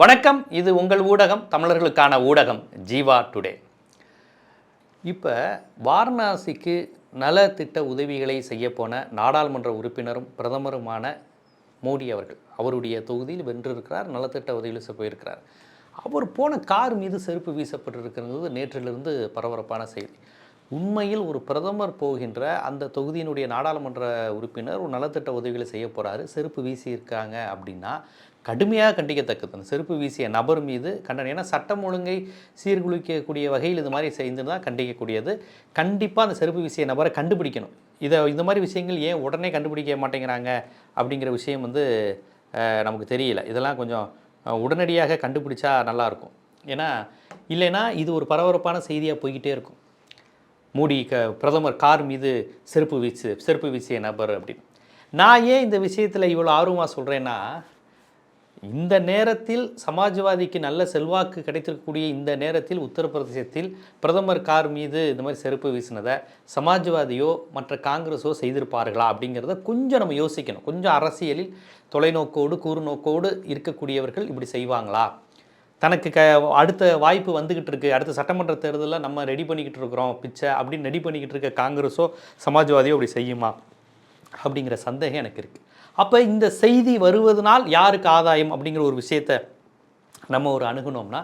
வணக்கம். இது உங்கள் ஊடகம் தமிழர்களுக்கான ஊடகம் ஜீவா டுடே. இப்போ வாரணாசிக்கு நலத்திட்ட உதவிகளை செய்யப்போன நாடாளுமன்ற உறுப்பினரும் பிரதமருமான மோடி அவர்கள் அவருடைய தொகுதியில் வென்றிருக்கிறார் நலத்திட்ட உதவியில் போயிருக்கிறார். அவர் போன கார் மீது செருப்பு வீசப்பட்டிருக்கிறது நேற்றிலிருந்து பரபரப்பான செய்தி. உண்மையில் ஒரு பிரதமர் போகின்ற அந்த தொகுதியினுடைய நாடாளுமன்ற உறுப்பினர் ஒரு நலத்திட்ட உதவிகளை செய்ய போகிறாரு செருப்பு வீசியிருக்காங்க அப்படின்னா கடுமையாக கண்டிக்கத்தக்கது அந்த செருப்பு வீசிய நபர் மீது கண்டனம் ஏன்னா சட்டம் ஒழுங்கை சீர்குலைக்கக்கூடிய வகையில் இது மாதிரி செய்திருந்தால் கண்டிக்கக்கூடியது. கண்டிப்பாக அந்த செருப்பு வீசிய நபரை கண்டுபிடிக்கணும். இதை இந்த மாதிரி விஷயங்கள் ஏன் உடனே கண்டுபிடிக்க மாட்டேங்கிறாங்க அப்படிங்கிற விஷயம் வந்து நமக்கு தெரியல. இதெல்லாம் கொஞ்சம் உடனடியாக கண்டுபிடிச்சா நல்லாயிருக்கும். ஏன்னா இல்லைன்னா இது ஒரு பரபரப்பான செய்தியாக போய்கிட்டே இருக்கும். மூடி க பிரதமர் கார் மீது செருப்பு வீச்சு செருப்பு வீசிய நபர் அப்படின்னு. நான் ஏன் இந்த விஷயத்தில் இவ்வளோ ஆர்வமாக சொல்கிறேன்னா இந்த நேரத்தில் சமாஜ்வாதிக்கு நல்ல செல்வாக்கு கிடைத்திருக்கக்கூடிய இந்த நேரத்தில் உத்தரப்பிரதேசத்தில் பிரதமர் கார் மீது இந்த மாதிரி செருப்பு வீசினதை சமாஜ்வாதியோ மற்ற காங்கிரஸோ செய்திருப்பார்களா அப்படிங்கிறத கொஞ்சம் நம்ம யோசிக்கணும். கொஞ்சம் அரசியலில் தொலைநோக்கோடு கூறுநோக்கோடு இருக்கக்கூடியவர்கள் இப்படி செய்வாங்களா? தனக்கு க அடுத்த வாய்ப்பு வந்துக்கிட்டு இருக்குது அடுத்த சட்டமன்ற தேர்தலில் நம்ம ரெடி பண்ணிக்கிட்டு இருக்கிறோம் பிச்சை அப்படின்னு ரெடி பண்ணிக்கிட்டு இருக்க காங்கிரஸோ சமாஜ்வாதியோ அப்படி செய்யுமா? அப்படிங்கிற சந்தேகம் எனக்கு இருக்குது அப்போ இந்த செய்தி வருவதனால் யாருக்கு ஆதாயம் அப்படிங்கிற ஒரு விஷயத்தை நம்ம ஒரு அணுகுனோம்னா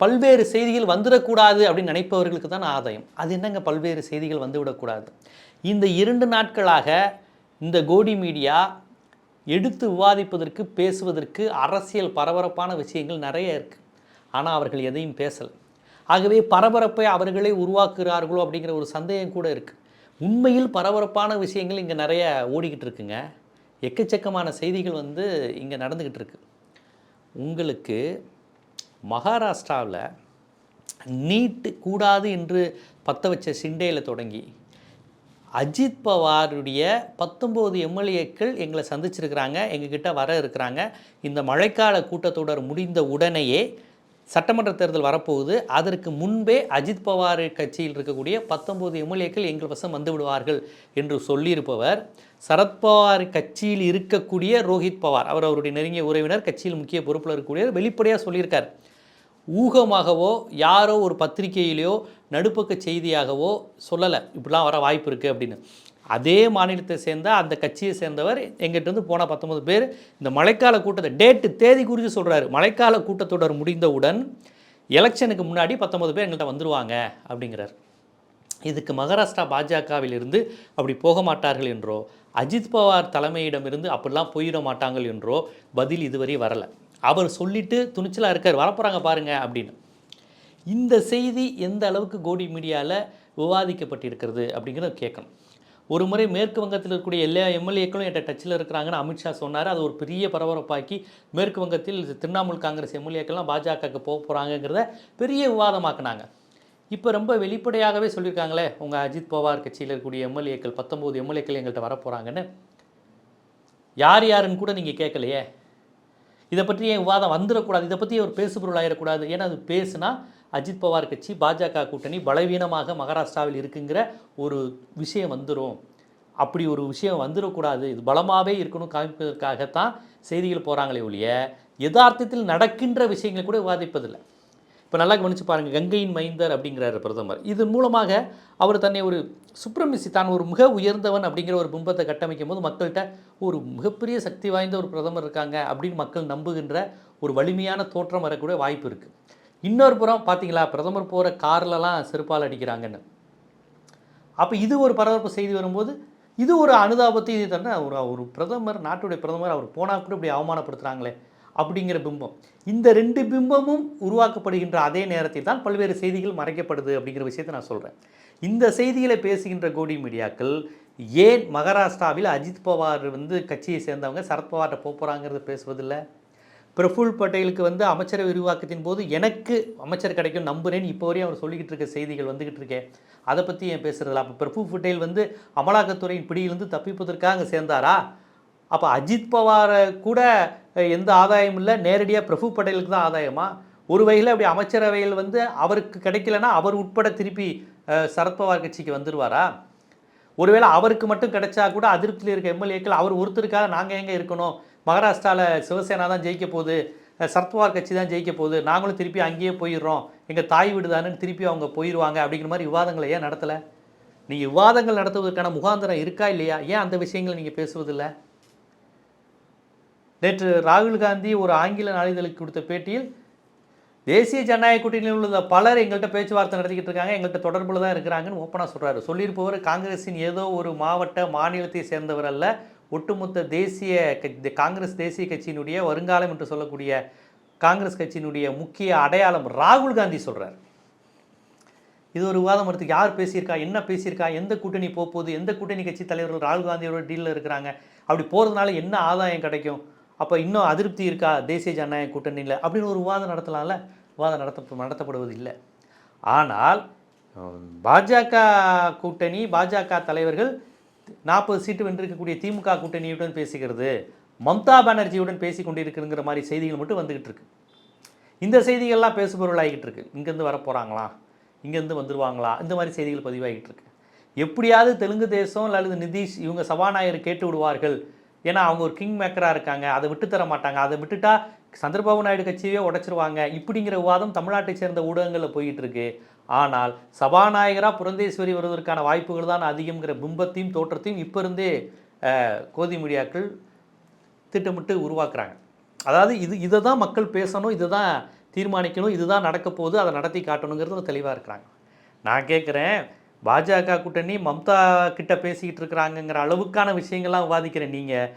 பல்வேறு செய்திகள் வந்துடக்கூடாது அப்படின்னு நினைப்பவர்களுக்கு தான் ஆதாயம். அது என்னங்க பல்வேறு செய்திகள் வந்துவிடக்கூடாது? இந்த இரண்டு நாட்களாக இந்த கோடி மீடியா எடுத்து விவாதிப்பதற்கு பேசுவதற்கு அரசியல் பரபரப்பான விஷயங்கள் நிறைய இருக்குது ஆனால் அவர்கள் எதையும் பேசலை. ஆகவே பரபரப்பை அவர்களே உருவாக்குகிறார்களோ அப்படிங்கிற ஒரு சந்தேகம் கூட இருக்குது உண்மையில் பரபரப்பான விஷயங்கள் இங்கே நிறைய ஓடிக்கிட்டு இருக்குங்க. எக்கச்சக்கமான செய்திகள் வந்து இங்கே நடந்துக்கிட்டு இருக்கு. உங்களுக்கு மகாராஷ்டிராவில் நீட்டு கூடாது என்று பற்ற வச்ச சிண்டேயில் தொடங்கி அஜித் பவாருடைய பத்தொம்போது எம்எல்ஏக்கள் எங்களை சந்திச்சிருக்கிறாங்க எங்ககிட்ட வர இருக்கிறாங்க. இந்த மழைக்கால கூட்டத்தொடர் முடிந்த உடனேயே சட்டமன்ற தேர்தல் வரப்போகுது. அதற்கு முன்பே அஜித் பவார் கட்சியில் இருக்கக்கூடிய பத்தொம்போது எம்எல்ஏக்கள் எங்கள் வசம் வந்து விடுவார்கள் என்று சொல்லியிருப்பவர். சரத்பவார் கட்சியில் இருக்கக்கூடிய ரோஹித் பவார் அவர் அவருடைய நெருங்கிய உறவினர் கட்சியில் முக்கிய பொறுப்பில் இருக்கக்கூடியவர் வெளிப்படையாக சொல்லியிருக்கார். ஊகமாகவோ யாரோ ஒரு பத்திரிகையிலேயோ நடுப்பக்க செய்தியாகவோ சொல்லலை. இப்படிலாம் வர வாய்ப்பு இருக்குது அப்படின்னு. அதே மாநிலத்தை சேர்ந்த அந்த கட்சியை சேர்ந்தவர் எங்கிட்டருந்து போன பத்தொன்பது பேர். இந்த மழைக்கால கூட்டத்தை டேட்டு தேதி குறித்து சொல்கிறாரு மழைக்கால கூட்டத்தொடர் முடிந்தவுடன் எலெக்ஷனுக்கு முன்னாடி பத்தொன்பது பேர் எங்கள்கிட்ட வந்துடுவாங்க அப்படிங்கிறார். இதுக்கு மகாராஷ்டிரா பாஜகவிலிருந்து அப்படி போக மாட்டார்கள் என்றோ அஜித் பவார் தலைமையிடமிருந்து அப்படிலாம் போயிட மாட்டாங்கள் என்றோ பதில் இதுவரை வரலை. அவர் சொல்லிட்டு துணிச்சலாக இருக்கார். வரப்போகிறாங்க பாருங்கள் அப்படின்னு. இந்த செய்தி எந்த அளவுக்கு கோடி மீடியாவில் விவாதிக்கப்பட்டிருக்கிறது அப்படிங்கிறத கேட்கணும். ஒரு முறை மேற்கு வங்கத்தில் இருக்கக்கூடிய எல்லா எம்எல்ஏக்களும் என்கிட்ட டச்சில் இருக்கிறாங்கன்னு அமித்ஷா சொன்னார். அது ஒரு பெரிய பரபரப்பாக்கி மேற்கு வங்கத்தில் திரிணாமுல் காங்கிரஸ் எம்எல்ஏக்கள்லாம் பாஜகவுக்கு போக போகிறாங்கங்கிறத பெரிய விவாதமாக்குனாங்க. இப்போ ரொம்ப வெளிப்படையாகவே சொல்லியிருக்காங்களே உங்கள் அஜித் பவார் கட்சியில் இருக்கக்கூடிய எம்எல்ஏக்கள் பத்தொம்போது எம்எல்ஏக்கள் எங்கள்கிட்ட வரப்போகிறாங்கன்னு யார் யாருன்னு கூட நீங்கள் கேட்கலையே. இதை பற்றி ஏன் விவாதம் வந்துடக்கூடாது இதை பற்றி ஒரு பேசுபொருள் ஆகிடக்கூடாது ஏன்னா அது பேசுனா அஜித் பவார் கட்சி பாஜக கூட்டணி பலவீனமாக மகாராஷ்டிராவில் இருக்குங்கிற ஒரு விஷயம் வந்துடும் அப்படி ஒரு விஷயம் வந்துடக்கூடாது இது பலமாகவே இருக்கணும் காமிப்பதற்காகத்தான் செய்திகள் போகிறாங்களே ஒழிய யதார்த்தத்தில் நடக்கின்ற விஷயங்களை கூட விவாதிப்பதில்லை. இப்போ நல்லா கவனித்து பாருங்கள் கங்கையின் மைந்தர் அப்படிங்கிறார் பிரதமர். இதன் மூலமாக அவர் தன்னை ஒரு சுப்ரமிசி தான் ஒரு மிக உயர்ந்தவன் அப்படிங்கிற ஒரு பிம்பத்தை கட்டமைக்கும் போது மக்கள்கிட்ட ஒரு மிகப்பெரிய சக்தி வாய்ந்த ஒரு பிரதமர் இருக்காங்க அப்படின்னு மக்கள் நம்புகின்ற ஒரு வலிமையான தோற்றம் வரக்கூடிய வாய்ப்பு இருக்குது இன்னொரு புறம் பார்த்தீங்களா? பிரதமர் போகிற கார்லலாம் செருப்பால் அடிக்கிறாங்கன்னு. அப்போ இது ஒரு பரபரப்பு செய்தி வரும்போது இது ஒரு அனுதாபத்தை இது தானே ஒரு ஒரு பிரதமர் நாட்டுடைய பிரதமர் அவர் போனால் கூட இப்படி அவமானப்படுத்துகிறாங்களே அப்படிங்கிற பிம்பம். இந்த ரெண்டு பிம்பமும் உருவாக்கப்படுகின்ற அதே நேரத்தில் தான் பல்வேறு செய்திகள் மறைக்கப்படுது அப்படிங்கிற விஷயத்தை நான் சொல்கிறேன் இந்த செய்திகளை பேசுகின்ற கோடி மீடியாக்கள் ஏன் மகாராஷ்டிராவில் அஜித் பவார் வந்து கட்சியை சேர்ந்தவங்க சரத்பவார்கிட்ட போக போகிறாங்கிறத பேசுவதில்லை? பிரஃபுல் பட்டேலுக்கு வந்து அமைச்சரவை விரிவாக்கத்தின் போது எனக்கு அமைச்சர் கிடைக்கும் நம்புறேன்னு இப்போ வரையும் அவர் சொல்லிக்கிட்டு இருக்க செய்திகள் வந்துக்கிட்டு இருக்கேன் அதை பற்றி ஏன் பேசுறதில்ல அப்போ பிரஃபுல் பட்டேல் வந்து அமலாக்கத்துறையின் பிடியிலிருந்து தப்பிப்பதற்காக சேர்ந்தாரா? அப்போ அஜித் பவாரை கூட எந்த ஆதாயமும் இல்லை. நேரடியாக பிரஃபு பட்டேலுக்கு தான் ஆதாயமா? ஒரு வகையில் அப்படி அமைச்சரவையில் வந்து அவருக்கு கிடைக்கலன்னா அவர் உட்பட திருப்பி சரத்பவார் கட்சிக்கு வந்துடுவாரா ஒருவேளை அவருக்கு மட்டும் கிடைச்சா கூட அதிருப்தியில் இருக்க எம்எல்ஏக்கள் அவர் ஒருத்தருக்காக நாங்கள் எங்கே இருக்கணும்? மகாராஷ்டிராவில் சிவசேனா தான் ஜெயிக்க போகுது சரத்பவார் கட்சி தான் ஜெயிக்க போகுது நாங்களும் திருப்பி அங்கேயே போயிடுறோம் எங்கள் தாய் வீடு திருப்பி அவங்க போயிடுவாங்க அப்படிங்கிற மாதிரி விவாதங்களை ஏன் நடத்தலை? நீங்கள் விவாதங்கள் நடத்துவதற்கான முகாந்திரம் இருக்கா இல்லையா? ஏன் அந்த விஷயங்களை நீங்கள் பேசுவதில்லை? நேற்று ராகுல் காந்தி ஒரு ஆங்கில நாளிதழுக்கு கொடுத்த பேட்டியில் தேசிய ஜனநாயக கூட்டணியில் உள்ள பலர் எங்கள்கிட்ட பேச்சுவார்த்தை நடத்திக்கிட்டு இருக்காங்க எங்கள்கிட்ட தொடர்பில் தான் இருக்கிறாங்கன்னு ஓப்பனாக சொல்கிறாரு சொல்லியிருப்பவர் காங்கிரஸின் ஏதோ ஒரு மாவட்ட மாநிலத்தை சேர்ந்தவர் அல்ல ஒட்டுமொத்த தேசிய காங்கிரஸ் தேசிய கட்சியினுடைய வருங்காலம் என்று சொல்லக்கூடிய காங்கிரஸ் கட்சியினுடைய முக்கிய அடையாளம் ராகுல் காந்தி சொல்கிறார் இது ஒரு விவாதம் எடுத்து யார் பேசியிருக்கா என்ன பேசியிருக்கா எந்த கூட்டணி போகுது எந்த கூட்டணி கட்சி தலைவர்கள் ராகுல் காந்தியோட டீலில் இருக்கிறாங்க அப்படி போகிறதுனால என்ன ஆதாயம் கிடைக்கும் அப்போ இன்னும் அதிருப்தி இருக்கா தேசிய ஜனநாயக கூட்டணியில் அப்படின்னு ஒரு விவாதம் நடத்தலாம்ல? விவாதம் நடத்த நடத்தப்படுவது இல்லை ஆனால் பாஜக கூட்டணி பாஜக தலைவர்கள் நாற்பது சீட்டு வென்றிருக்கக்கூடிய திமுக கூட்டணியுடன் பேசுகிறது. மம்தா பானர்ஜியுடன் பேசி கொண்டிருக்குங்கிற மாதிரி செய்திகள் மட்டும் வந்துகிட்டு இருக்கு. இந்த செய்திகள்லாம் பேசுபொருளாகிட்டு இருக்கு. இங்கேருந்து வர போகிறாங்களா இங்கேருந்து வந்துருவாங்களா? இந்த மாதிரி செய்திகள் பதிவாகிட்டு இருக்கு. எப்படியாவது தெலுங்கு தேசம் அல்லது நிதிஷ் இவங்க சபாநாயகர் கேட்டு விடுவார்கள். ஏன்னா அவங்க ஒரு கிங் மேக்கராக இருக்காங்க. அதை விட்டு தர மாட்டாங்க. அதை விட்டுட்டா சந்திரபாபு நாயுடு கட்சியே உடைச்சிருவாங்க. இப்படிங்கிற விவாதம் தமிழ்நாட்டை சேர்ந்த ஊடகங்களில் போயிட்டு இருக்கு. ஆனால் சபாநாயகராக புரந்தேஸ்வரி வருவதற்கான வாய்ப்புகள் தான் அதிகம்ங்கிற பிம்பத்தையும் தோற்றத்தையும் இப்போ இருந்தே கோதி மீடியாக்கள் திட்டமிட்டு உருவாக்குறாங்க. அதாவது இது இதை தான் மக்கள் பேசணும் இதை தான் தீர்மானிக்கணும் இதுதான் நடக்க போகுது அதை நடத்தி காட்டணுங்கிறது தெளிவாக இருக்கிறாங்க. நான் கேட்குறேன் பாஜக கூட்டணி மம்தா கிட்ட பேசிக்கிட்டு இருக்கிறாங்கங்கிற அளவுக்கான விஷயங்கள்லாம் விவாதிக்கிறேன் நீங்கள்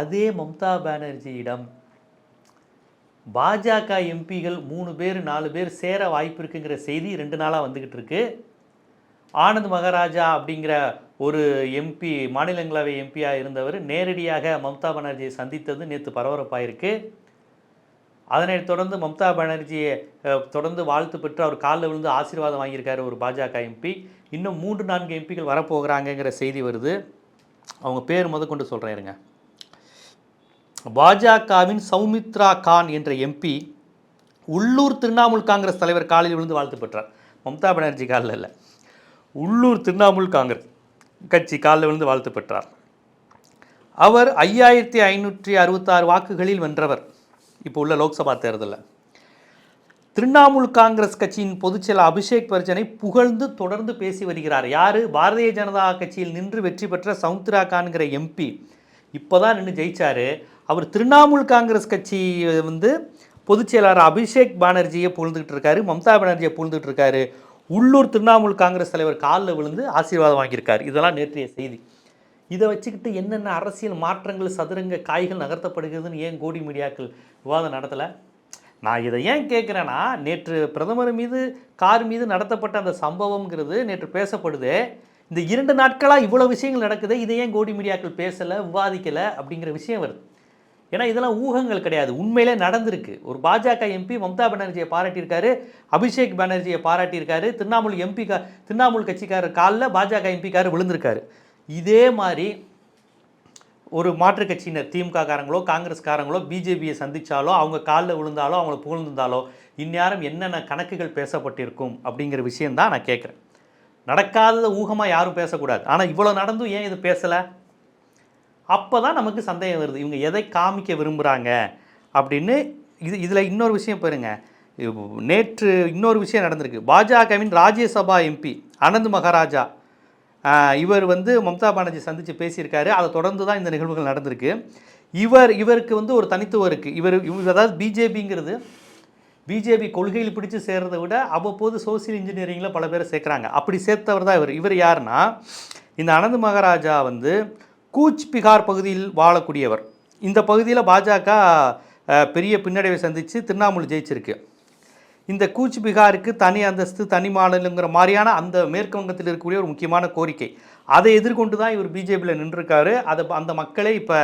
அதே மம்தா பானர்ஜியிடம் பாஜக எம்பிகள் மூணு பேர் நாலு பேர் சேர வாய்ப்பு இருக்குங்கிற செய்தி ரெண்டு நாளாக வந்துக்கிட்டு இருக்கு ஆனந்த் மகாராஜா அப்படிங்கிற ஒரு எம்பி மாநிலங்களவை எம்பியாக இருந்தவர் நேரடியாக மம்தா பானர்ஜியை சந்தித்தது நேற்று பரபரப்பாயிருக்கு. அதனை தொடர்ந்து மம்தா பானர்ஜியை தொடர்ந்து வாழ்த்து பெற்று அவர் காலில் விழுந்து ஆசீர்வாதம் வாங்கியிருக்காரு ஒரு பாஜக எம்பி இன்னும் மூன்று நான்கு எம்பிகள் வரப்போகிறாங்கங்கிற செய்தி வருது. அவங்க பேர் முதற்கொண்டு சொல்கிறேன் இருங்க. பாஜகவின் சௌமித்ரா கான் என்ற எம்பி உள்ளூர் திரிணாமுல் காங்கிரஸ் தலைவர் காலில் விழுந்து வாழ்த்து பெற்றார். மம்தா பானர்ஜி காலில் இல்லை உள்ளூர் திரிணாமுல் காங்கிரஸ் கட்சி காலில் விழுந்து வாழ்த்து பெற்றார். அவர் ஐயாயிரத்தி ஐநூற்றி அறுபத்தாறு வாக்குகளில் வென்றவர். இப்போ உள்ள லோக்சபா தேர்தலில். திரிணாமுல் காங்கிரஸ் கட்சியின் பொதுச்செயலர் அபிஷேக் பர்ஜனை புகழ்ந்து தொடர்ந்து பேசி வருகிறார். யார்? பாரதிய ஜனதா கட்சியில் நின்று வெற்றி பெற்ற சவுத்ரா கான்கிற எம்பி. இப்போ தான் நின்று ஜெயிச்சார். அவர் திரிணாமுல் காங்கிரஸ் கட்சி வந்து பொதுச் செயலாளர் அபிஷேக் பானர்ஜியை புகழ்ந்துகிட்டு இருக்காரு மம்தா பானர்ஜியை புழுந்துகிட்டு இருக்காரு. உள்ளூர் திரிணாமுல் காங்கிரஸ் தலைவர் காலில் விழுந்து ஆசீர்வாதம் வாங்கியிருக்கார். இதெல்லாம் நேற்றைய செய்தி. இதை வச்சுக்கிட்டு என்னென்ன அரசியல் மாற்றங்கள் சதுரங்க காய்கள் நகர்த்தப்படுகிறதுன்னு ஏன் கோடி மீடியாக்கள் விவாதம் நடத்தலை? நான் இதை ஏன் கேட்குறேன்னா நேற்று பிரதமர் மீது கார் மீது நடத்தப்பட்ட அந்த சம்பவம்ங்கிறது நேற்று பேசப்படுது. இந்த இரண்டு நாட்களாக இவ்வளோ விஷயங்கள் நடக்குது இதை ஏன் கோடி மீடியாக்கள் பேசலை விவாதிக்கலை அப்படிங்கிற விஷயம் வருது. ஏன்னா இதெல்லாம் ஊகங்கள் கிடையாது. உண்மையிலே நடந்திருக்கு. ஒரு பாஜக எம்பி மம்தா பானர்ஜியை பாராட்டியிருக்காரு அபிஷேக் பானர்ஜியை பாராட்டியிருக்காரு திரிணாமுல் எம்பி கா திரிணாமுல் கட்சிக்காரர் காலில் பாஜக எம்பிக்காரர் விழுந்திருக்காரு. இதே மாதிரி ஒரு மாற்றுக் கட்சியினர் திமுக காரங்களோ காங்கிரஸ்காரங்களோ பிஜேபியை சந்தித்தாலோ அவங்க காலில் விழுந்தாலோ அவங்கள புகழ்ந்திருந்தாலோ இந்நேரம் என்னென்ன கணக்குகள் பேசப்பட்டிருக்கும் அப்படிங்கிற விஷயந்தான் நான் கேட்குறேன். நடக்காததை ஊகமாக யாரும் பேசக்கூடாது. ஆனால் இவ்வளோ நடந்தும் ஏன் இது பேசலை? அப்போ தான் நமக்கு சந்தேகம் வருது. இவங்க எதை காமிக்க விரும்புகிறாங்க அப்படின்னு இது இதில் இன்னொரு விஷயம் பாருங்க. நேற்று இன்னொரு விஷயம் நடந்திருக்கு. பாஜகவின் ராஜ்யசபா எம்பி அனந்த் மகாராஜா இவர் வந்து மம்தா பானர்ஜி சந்தித்து பேசியிருக்காரு. அதை தொடர்ந்து தான் இந்த நிகழ்வுகள் நடந்திருக்கு. இவர் இவருக்கு வந்து ஒரு தனித்துவம் இருக்குது இவர் இவர் அதாவது பிஜேபிங்கிறது பிஜேபி கொள்கையில் பிடிச்சி சேர்றதை விட அவ்வப்போது சோசியல் இன்ஜினியரிங்கில் பல பேரை சேர்க்குறாங்க. அப்படி சேர்த்தவர் தான் இவர். இவர் யாருன்னா இந்த அனந்த் மகாராஜா வந்து கூச் பிகார் பகுதியில் வாழக்கூடியவர். இந்த பகுதியில் பாஜக பெரிய பின்னடைவை சந்தித்து திரிணாமுல் ஜெயிச்சிருக்கு. இந்த கூச் பிகாருக்கு தனி அந்தஸ்து தனி மாநிலங்கிற மாதிரியான அந்த மேற்கு வங்கத்தில் இருக்கக்கூடிய ஒரு முக்கியமான கோரிக்கை. அதை எதிர்கொண்டு தான் இவர் பிஜேபியில் நின்றுருக்காரு. அதை அந்த மக்களே இப்போ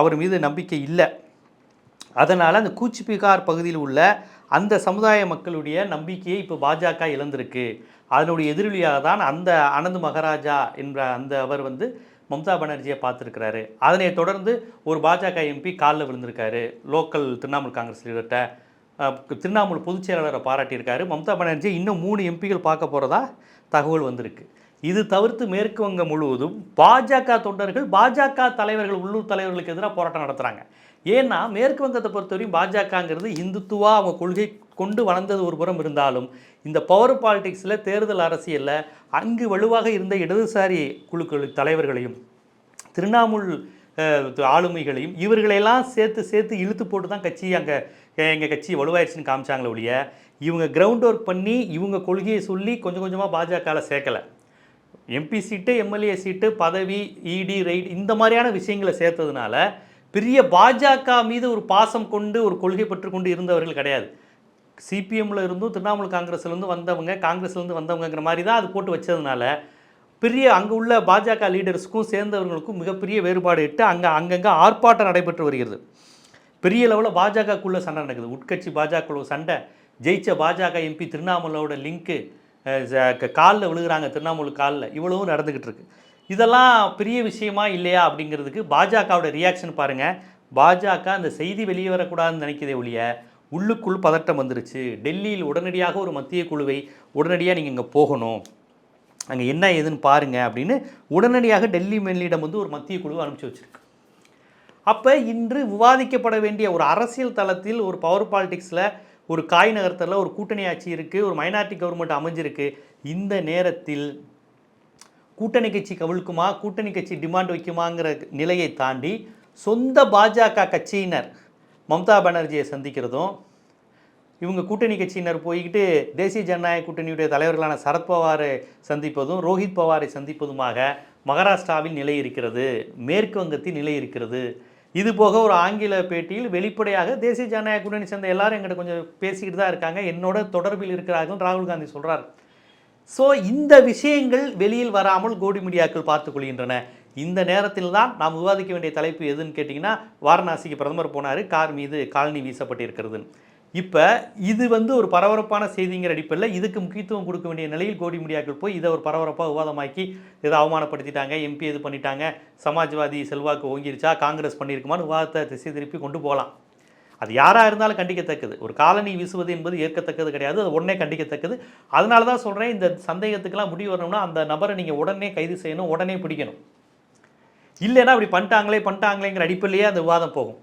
அவர் மீது நம்பிக்கை இல்லை. அதனால் அந்த கூச் பிகார் பகுதியில் உள்ள அந்த சமுதாய மக்களுடைய நம்பிக்கையை இப்போ பாஜக இழந்திருக்கு. அதனுடைய எதிரொலியாக தான் அந்த அனந்த் மகாராஜா என்ற அந்த அவர் வந்து மம்தா பானர்ஜியை பார்த்துருக்கிறாரு. அதனை தொடர்ந்து ஒரு பாஜக எம்பி காலில் விழுந்திருக்காரு. லோக்கல் திரிணாமுல் காங்கிரஸ் லீடர்கிட்ட திரிணாமுல் பொதுச் செயலாளரை பாராட்டியிருக்காரு. மம்தா பானர்ஜி இன்னும் மூணு எம்பிகள் பார்க்க போகிறதா தகவல் வந்திருக்கு. இது தவிர்த்து மேற்கு வங்கம் முழுவதும் பாஜக தொண்டர்கள் பாஜக தலைவர்கள் உள்ளூர் தலைவர்களுக்கு எதிராக போராட்டம் நடத்துகிறாங்க ஏன்னா மேற்கு வங்கத்தை பொறுத்தவரையும் பாஜகங்கிறது இந்துத்துவா அவங்க கொள்கை கொண்டு வளர்ந்தது ஒரு புறம் இருந்தாலும் இந்த பவர் பாலிடிக்ஸில் தேர்தல் அரசியலில் அங்கு வலுவாக இருந்த இடதுசாரி குழுக்கள் தலைவர்களையும் திரிணாமுல் ஆளுமைகளையும் இவர்களையெல்லாம் சேர்த்து சேர்த்து இழுத்து போட்டு தான் கட்சி அங்கே எங்கள் கட்சி வலுவாயிருச்சுன்னு காமிச்சாங்களே ஒழிய இவங்க கிரவுண்ட் ஒர்க் பண்ணி இவங்க கொள்கையை சொல்லி கொஞ்சம் கொஞ்சமாக பாஜகவில் சேர்க்கலை. எம்பி சீட்டு எம்எல்ஏ சீட்டு பதவி இடி ரைட் இந்த மாதிரியான விஷயங்களை சேர்த்ததுனால பெரிய பாஜக மீது ஒரு பாசம் கொண்டு ஒரு கொள்கை பெற்றுக்கொண்டு கொண்டு இருந்தவர்கள் கிடையாது. சிபிஎம்மில் இருந்தும் திரிணாமுல் காங்கிரஸ்லேருந்து வந்தவங்க காங்கிரஸ்லேருந்து வந்தவங்கிற வந்தவங்கங்கிற மாதிரி தான் அது போட்டு வச்சதுனால பெரிய அங்கே உள்ள பாஜக லீடர்ஸுக்கும் சேர்ந்தவர்களுக்கும் மிகப்பெரிய வேறுபாடு இட்டு அங்கே அங்கங்கே ஆர்ப்பாட்டம் நடைபெற்று வருகிறது. பெரிய லெவலில் பாஜகக்குள்ளே சண்டை நடக்குது. உட்கட்சி பாஜக சண்டை. ஜெயிச்ச பாஜக எம்பி திருவண்ணாமலையோட லிங்க்கு காலில் விழுகிறாங்க திருவண்ணாமலை காலில். இவ்வளவும் நடந்துக்கிட்டு இருக்கு. இதெல்லாம் பெரிய விஷயமா இல்லையா அப்படிங்கிறதுக்கு பாஜகவோட ரியாக்ஷன் பாருங்கள் பாஜக அந்த செய்தி வெளியே வரக்கூடாதுன்னு நினைக்கிறதே ஒழிய உள்ளுக்குள் பதட்டம் வந்துருச்சு. டெல்லியில் உடனடியாக ஒரு மத்திய குழுவை உடனடியாக நீங்கள் இங்கே போகணும். அங்கே என்ன ஏதுன்னு பாருங்கள் அப்படின்னு உடனடியாக டெல்லி மேலிடம் வந்து ஒரு மத்திய குழுவை அனுப்பிச்சு வச்சுருக்கு. அப்போ இன்று விவாதிக்கப்பட வேண்டிய ஒரு அரசியல் தளத்தில் ஒரு பவர் பாலிடிக்ஸில் ஒரு காய் நகரத்தில் ஒரு கூட்டணி ஆட்சி இருக்குது ஒரு மைனாரிட்டி கவர்மெண்ட் அமைஞ்சிருக்கு. இந்த நேரத்தில் கூட்டணி கட்சி கவிழ்க்குமா? கூட்டணி கட்சி டிமாண்ட் வைக்குமாங்கிற நிலையை தாண்டி சொந்த பாஜக கட்சியினர் மம்தா பானர்ஜியை சந்திக்கிறதும் இவங்க கூட்டணி கட்சியினர் போய்கிட்டு தேசிய ஜனநாயக கூட்டணியுடைய தலைவர்களான சரத்பவாரை சந்திப்பதும் ரோஹித் பவாரை சந்திப்பதுமாக மகாராஷ்டிராவில் நிலை இருக்கிறது மேற்கு வங்கத்தில் நிலை இருக்கிறது. இது போக ஒரு ஆங்கில பேட்டியில் வெளிப்படையாக தேசிய ஜனநாயக கூட்டணி சேர்ந்த எல்லாரும் எங்கிட்ட கொஞ்சம் பேசிக்கிட்டு தான் இருக்காங்க. என்னோட தொடர்பில் இருக்கிறார்கள் ராகுல் காந்தி சொல்கிறார் ஸோ இந்த விஷயங்கள் வெளியில் வராமல் கோடி மீடியாக்கள் பார்த்துக் கொள்கின்றன. இந்த நேரத்தில் தான் நாம் விவாதிக்க வேண்டிய தலைப்பு எதுன்னு கேட்டிங்கன்னா வாரணாசிக்கு பிரதமர் போனார் கார் மீது காலனி வீசப்பட்டிருக்கிறது. இப்போ இது வந்து ஒரு பரபரப்பான செய்திங்கிற அடிப்படையில் இதுக்கு முக்கியத்துவம் கொடுக்க வேண்டிய நிலையில் கோடி மீடியாக்கள் போய் இதை ஒரு பரபரப்பாக விவாதமாக்கி இதை அவமானப்படுத்திட்டாங்க எம்பி இது பண்ணிட்டாங்க சமாஜ்வாதி செல்வாக்கு ஓங்கிருச்சா காங்கிரஸ் பண்ணியிருக்குமான்னு விவாதத்தை திசை திருப்பி கொண்டு போகலாம். அது யாராக இருந்தாலும் கண்டிக்கத்தக்கது. ஒரு காலனி வீசுவது என்பது ஏற்கத்தக்கது கிடையாது அது உடனே கண்டிக்கத்தக்கது. அதனால தான் சொல்கிறேன் இந்த சந்தேகத்துக்கெல்லாம் முடிவு வரணும்னா அந்த நபரை நீங்கள் உடனே கைது செய்யணும் உடனே பிடிக்கணும். இல்லைன்னா அப்படி பண்ணிட்டாங்களே பண்ணிட்டாங்களேங்கிற அடிப்படையிலேயே அந்த விவாதம் போகும்.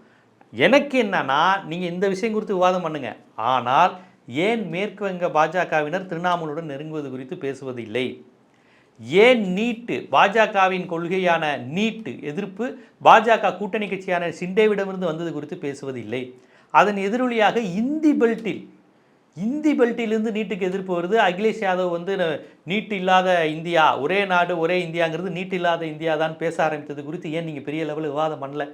எனக்கு என்னன்னா நீங்கள் இந்த விஷயம் குறித்து விவாதம் பண்ணுங்க. ஆனால் ஏன் மேற்கு வங்க பாஜகவினர் திரிணாமுலுடன் நெருங்குவது குறித்து பேசுவது இல்லை ஏன் நீட்டு பாஜகவின் கொள்கையான நீட்டு எதிர்ப்பு பாஜக கூட்டணி கட்சியான சிண்டேவிடமிருந்து வந்தது குறித்து பேசுவதில்லை? அதன் எதிரொலியாக இந்தி பெல்ட்டில் இந்தி பெல்ட்டிலிருந்து நீட்டுக்கு எதிர்ப்பு வருது. அகிலேஷ் யாதவ் வந்து நீட்டு நீட் இல்லாத இந்தியா ஒரே நாடு ஒரே இந்தியாங்கிறது நீட் இல்லாத இந்தியா தான் பேச ஆரம்பித்தது குறித்து ஏன் நீங்கள் பெரிய லெவலில் விவாதம் பண்ணல?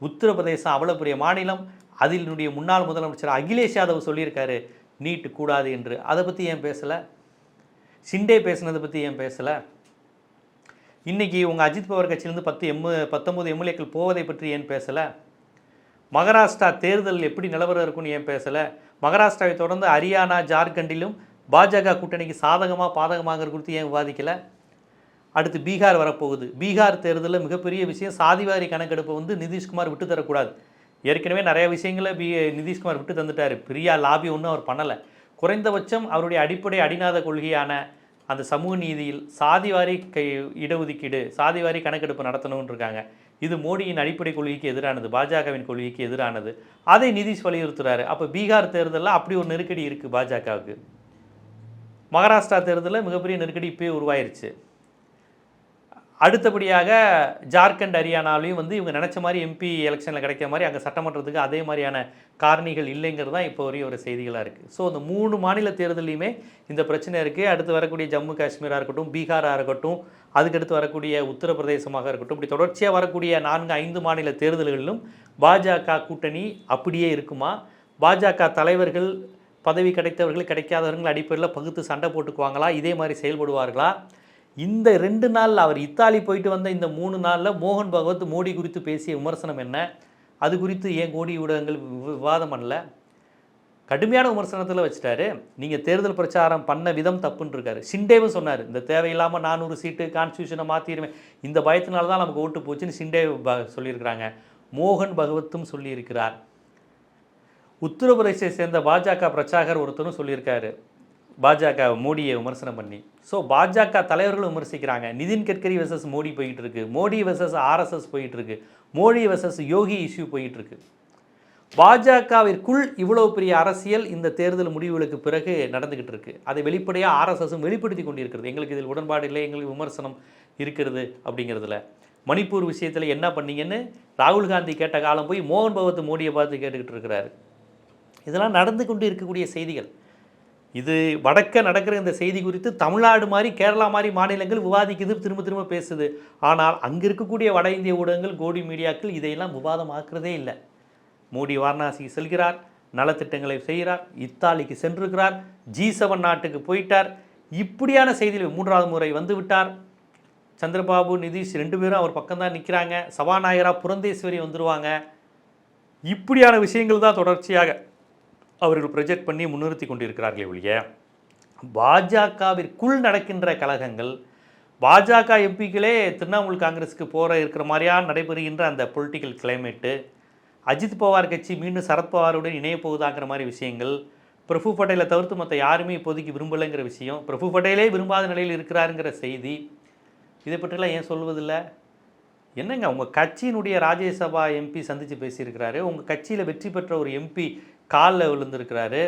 உத்தரப்பிரதேசம் அவ்வளோ பெரிய மாநிலம் அதிலுடைய முன்னாள் முதலமைச்சர் அகிலேஷ் யாதவ் சொல்லியிருக்காரு நீட்டு கூடாது என்று. அதை பற்றி ஏன் பேசலை? சிண்டே பேசுனதை பற்றி ஏன் பேசலை? இன்றைக்கி உங்கள் அஜித் பவர் கட்சியிலேருந்து பத்து எம் பத்தொம்பது எம்எல்ஏக்கள் போவதை பற்றி ஏன் பேசலை? மகாராஷ்டிரா தேர்தல் எப்படி நிலவரம் இருக்குன்னு ஏன் பேசலை? மகாராஷ்டிராவை தொடர்ந்து ஹரியானா ஜார்க்கண்டிலும் பாஜக கூட்டணிக்கு சாதகமாக பாதகமாகிற குறித்து ஏன் விவாதிக்கலை? அடுத்து பீகார் வரப்போகுது. பீகார் தேர்தலில் மிகப்பெரிய விஷயம் சாதிவாரி கணக்கெடுப்பை வந்து நிதிஷ்குமார் விட்டு தரக்கூடாது. ஏற்கனவே நிறைய விஷயங்களை பி நிதிஷ்குமார் விட்டு தந்துட்டார். பிரியா லாபி ஒன்றும் அவர் பண்ணலை. குறைந்தபட்சம் அவருடைய அடிப்படை அடிநாத கொள்கையான அந்த சமூக நீதியில் சாதிவாரி கை இடஒதுக்கீடு சாதிவாரி கணக்கெடுப்பு நடத்தணும்னு இருக்காங்க. இது மோடியின் அடிப்படை கொள்கைக்கு எதிரானது பாஜகவின் கொள்கைக்கு எதிரானது. அதை நிதிஷ் வலியுறுத்துறாரு. அப்போ பீகார் தேர்தலில் அப்படி ஒரு நெருக்கடி இருக்குது பாஜகவுக்கு. மகாராஷ்டிரா தேர்தலில் மிகப்பெரிய நெருக்கடி இப்போயே உருவாயிருச்சு. அடுத்தபடியாக ஜார்க்கண்ட் ஹரியானாலையும் வந்து இவங்க நினச்ச மாதிரி எம்பி எலெக்ஷனில் கிடைக்கிற மாதிரி அங்கே சட்டமன்றத்துக்கு அதே மாதிரியான காரணிகள் இல்லைங்கிறது தான் இப்போ வரையும் ஒரு செய்திகளாக இருக்குது ஸோ இந்த மூணு மாநில தேர்தலையுமே இந்த பிரச்சனை இருக்குது அடுத்து வரக்கூடிய ஜம்மு காஷ்மீராக இருக்கட்டும் பீகாராக இருக்கட்டும் அதுக்கடுத்து வரக்கூடிய உத்தரப்பிரதேசமாக இருக்கட்டும் இப்படி தொடர்ச்சியாக வரக்கூடிய நான்கு ஐந்து மாநில தேர்தல்களிலும் பாஜக கூட்டணி அப்படியே இருக்குமா? பாஜக தலைவர்கள் பதவி கிடைத்தவர்கள் கிடைக்காதவர்கள் அடிப்படையில் பகுத்து சண்டை போட்டுக்குவாங்களா? இதே மாதிரி செயல்படுவார்களா? இந்த ரெண்டு நாளில் அவர் இத்தாலி போயிட்டு வந்த இந்த மூணு நாளில் மோகன் பகவத் மோடி குறித்து பேசிய விமர்சனம் என்ன? அது குறித்து ஏன் கோடி ஊடகங்கள் விவ- விவாதம் பண்ணல? கடுமையான விமர்சனத்தில் வச்சுட்டாரு. நீங்கள் தேர்தல் பிரச்சாரம் பண்ண விதம் தப்புன்னு இருக்காரு. ஷிண்டேவும் சொன்னார் இந்த தேவையில்லாமல் நானூறு சீட்டு கான்ஸ்டியூஷனை மாற்றிடுவேன் இந்த பயத்தினால தான் நமக்கு ஓட்டு போச்சுன்னு ஷிண்டே சொல்லியிருக்கிறாங்க. மோகன் பகவத்தும் சொல்லியிருக்கிறார். உத்தரப்பிரதேசத்தை சேர்ந்த பாஜக பிரச்சாகர் ஒருத்தரும் சொல்லியிருக்காரு. பாஜக மோடியை விமர்சனம் பண்ணி. ஸோ பாஜக தலைவர்களும் விமர்சிக்கிறாங்க. நிதின் கட்கரி வெர்சஸ் மோடி போயிட்டு இருக்கு மோடி வெர்சஸ் ஆர்எஸ்எஸ் போயிட்டு இருக்கு மோடி வெர்சஸ் யோகி இஷ்யூ போயிட்டு இருக்கு பாஜகவிற்குள் இவ்வளோ பெரிய அரசியல் இந்த தேர்தல் முடிவுகளுக்கு பிறகு நடந்துக்கிட்டு இருக்கு அதை வெளிப்படையாக ஆர்எஸ்எஸும் வெளிப்படுத்தி கொண்டிருக்கிறது. எங்களுக்கு இதில் உடன்பாடு இல்லை எங்களுக்கு விமர்சனம் இருக்கிறது அப்படிங்கிறதுல. மணிப்பூர் விஷயத்தில் என்ன பண்ணீங்கன்னு ராகுல் காந்தி கேட்ட காலம் போய் மோகன் பகவத் மோடியை பார்த்து கேட்டுக்கிட்டு இருக்கிறாரு. இதெல்லாம் நடந்து கொண்டு இருக்கக்கூடிய செய்திகள். இது வடக்க நடக்கிற இந்த செய்தி குறித்து தமிழ்நாடு மாதிரி கேரளா மாதிரி மாநிலங்கள் விவாதிக்குது திரும்ப திரும்ப பேசுது. ஆனால் அங்கே இருக்கக்கூடிய வட இந்திய ஊடகங்கள் கோடி மீடியாக்கள் இதையெல்லாம் விவாதமாக்குறதே இல்லை. மோடி வாரணாசிக்கு செல்கிறார் நலத்திட்டங்களை செய்கிறார் இத்தாலிக்கு சென்றிருக்கிறார் ஜி செவன் நாட்டுக்கு போயிட்டார். இப்படியான செய்திகள் மூன்றாவது முறை வந்து விட்டார். சந்திரபாபு நிதிஷ் ரெண்டு பேரும் அவர் பக்கம்தான் நிற்கிறாங்க சபாநாயகராக புரந்தேஸ்வரி வந்துருவாங்க. இப்படியான விஷயங்கள் தான் தொடர்ச்சியாக அவர்கள் ப்ரொஜெக்ட் பண்ணி முன்னிறுத்தி கொண்டிருக்கிறார்களே ஒழிய பாஜகவிற்குள் நடக்கின்ற கழகங்கள் பாஜக எம்பிக்களே திரிணாமுல் காங்கிரஸுக்கு போகிற இருக்கிற மாதிரியாக நடைபெறுகின்ற அந்த பொலிட்டிக்கல் கிளைமேட்டு அஜித் பவார் கட்சி மீண்டும் சரத்பவாருடன் இணைய போகுதாங்கிற மாதிரி விஷயங்கள் பிரபு பட்டேலை தவிர்த்து மற்ற யாருமே இப்போதைக்கு விரும்பலைங்கிற விஷயம் பிரபு பட்டேலே விரும்பாத நிலையில் இருக்கிறாருங்கிற செய்தி இதை பற்றிலாம் ஏன் சொல்வதில்லை? என்னங்க உங்கள் கட்சியினுடைய ராஜ்யசபா எம்பி சந்தித்து பேசியிருக்கிறாரு உங்கள் கட்சியில் வெற்றி பெற்ற ஒரு எம்பி காலில் விழுந்திருக்கிறாரு.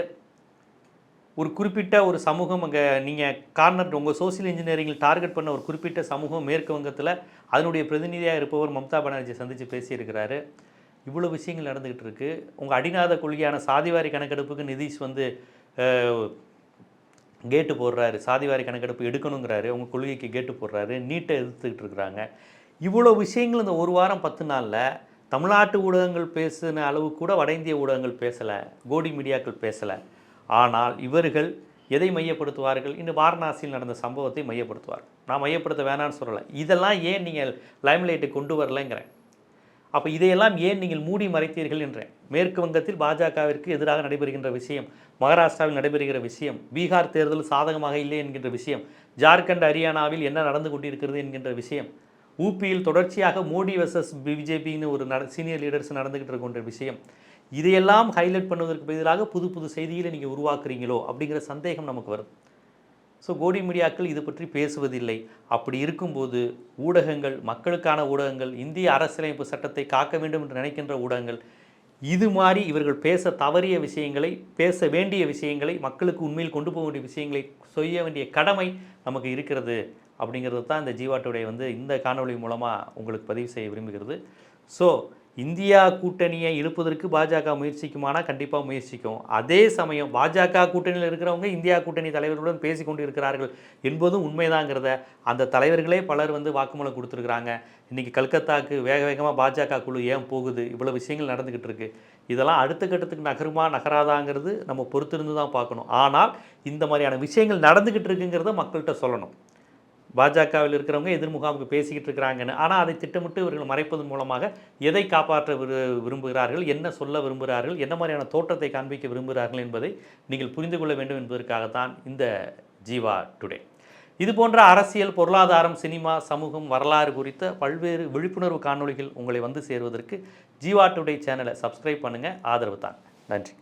ஒரு குறிப்பிட்ட ஒரு சமூகம் அங்கே நீங்கள் கார்னர் உங்கள் சோசியல் இன்ஜினியரிங்கில் டார்கெட் பண்ண ஒரு குறிப்பிட்ட சமூகம் மேற்கு வங்கத்தில் அதனுடைய பிரதிநிதியாக இருப்பவர் மம்தா பானர்ஜி சந்தித்து பேசியிருக்கிறாரு. இவ்வளோ விஷயங்கள் நடந்துக்கிட்டு இருக்குது உங்கள் அடிநாத கொள்கையான சாதிவாரி கணக்கெடுப்புக்கு நிதிஷ் வந்து கேட்டு போடுறாரு. சாதிவாரி கணக்கெடுப்பு எடுக்கணுங்கிறாரு. உங்கள் கொள்கைக்கு கேட்டு போடுறாரு. நீட்டை எதிர்த்துக்கிட்டு இருக்கிறாங்க. இவ்வளோ விஷயங்கள் இந்த ஒரு வாரம் பத்து நாளில் தமிழ்நாட்டு ஊடகங்கள் பேசின அளவு கூட வட இந்திய ஊடகங்கள் பேசலை கோடி மீடியாக்கள் பேசலை. ஆனால் இவர்கள் எதை மையப்படுத்துவார்கள்? இன்று வாரணாசியில் நடந்த சம்பவத்தை மையப்படுத்துவார்கள். நான் மையப்படுத்த வேணாம்னு சொல்லலை. இதெல்லாம் ஏன் நீங்கள் லைம்லைட்டை கொண்டு வரலைங்கிறேன். அப்போ இதையெல்லாம் ஏன் நீங்கள் மூடி மறைத்தீர்கள் என்றேன். மேற்கு வங்கத்தில் பாஜகவிற்கு எதிராக நடைபெறுகின்ற விஷயம் மகாராஷ்டிராவில் நடைபெறுகிற விஷயம் பீகார் தேர்தல் சாதகமாக இல்லை என்கின்ற விஷயம் ஜார்க்கண்ட் ஹரியானாவில் என்ன நடந்து கொண்டிருக்கிறது என்கின்ற விஷயம் ஊபியில் தொடர்ச்சியாக மோடி வர்சஸ் பிஜேபின்னு ஒரு நட சீனியர் லீடர்ஸ் நடந்துகிட்டு இருக்கின்ற விஷயம். இதையெல்லாம் ஹைலைட் பண்ணுவதற்கு பதிலாக புது புது செய்திகளை நீங்கள் உருவாக்குறீங்களோ அப்படிங்கிற சந்தேகம் நமக்கு வரும். ஸோ கோடி மீடியாக்கள் இது பற்றி பேசுவதில்லை. அப்படி இருக்கும்போது ஊடகங்கள் மக்களுக்கான ஊடகங்கள் இந்திய அரசியலமைப்பு சட்டத்தை காக்க வேண்டும் என்று நினைக்கின்ற ஊடகங்கள் இது மாதிரி இவர்கள் பேச தவறிய விஷயங்களை பேச வேண்டிய விஷயங்களை மக்களுக்கு உண்மையில் கொண்டு போக வேண்டிய விஷயங்களை செய்ய வேண்டிய கடமை நமக்கு இருக்கிறது. அப்படிங்கிறது தான் இந்த ஜீவா டுடே வந்து இந்த காணொளி மூலமாக உங்களுக்கு பதிவு செய்ய விரும்புகிறது. ஸோ இந்தியா கூட்டணியை இழுப்பதற்கு பாஜக முயற்சிக்குமானா கண்டிப்பாக முயற்சிக்கும். அதே சமயம் பாஜக கூட்டணியில் இருக்கிறவங்க இந்தியா கூட்டணி தலைவர்களுடன் பேசி கொண்டு இருக்கிறார்கள் என்பதும் உண்மைதாங்கிறத அந்த தலைவர்களே பலர் வந்து வாக்குமூலம் கொடுத்துருக்குறாங்க. இன்றைக்கி கல்கத்தாக்கு வேக வேகமாக பாஜக குழு ஏன் போகுது? இவ்வளோ விஷயங்கள் நடந்துக்கிட்டு இருக்கு. இதெல்லாம் அடுத்த கட்டத்துக்கு நகருமா நகராதாங்கிறது நம்ம பொறுத்திருந்து தான் பார்க்கணும். ஆனால் இந்த மாதிரியான விஷயங்கள் நடந்துக்கிட்டு இருக்குங்கிறத மக்கள்கிட்ட சொல்லணும். பாஜகவில் இருக்கிறவங்க எதிர் முகாமுக்கு பேசிக்கிட்டு இருக்கிறாங்கன்னு. ஆனால் அதை திட்டமிட்டு இவர்கள் மறைப்பதன் மூலமாக எதை காப்பாற்ற விரு விரும்புகிறார்கள் என்ன சொல்ல விரும்புகிறார்கள் என்ன மாதிரியான தோற்றத்தை காண்பிக்க விரும்புகிறார்கள் என்பதை நீங்கள் புரிந்து கொள்ள வேண்டும் என்பதற்காகத்தான் இந்த ஜீவா டுடே. இது போன்ற அரசியல் பொருளாதாரம் சினிமா சமூகம் வரலாறு குறித்த பல்வேறு விழிப்புணர்வு காணொளிகள் உங்களை வந்து சேருவதற்கு ஜீவா டுடே சேனலை சப்ஸ்கிரைப் பண்ணுங்கள் ஆதரவு தாங்க. நன்றி.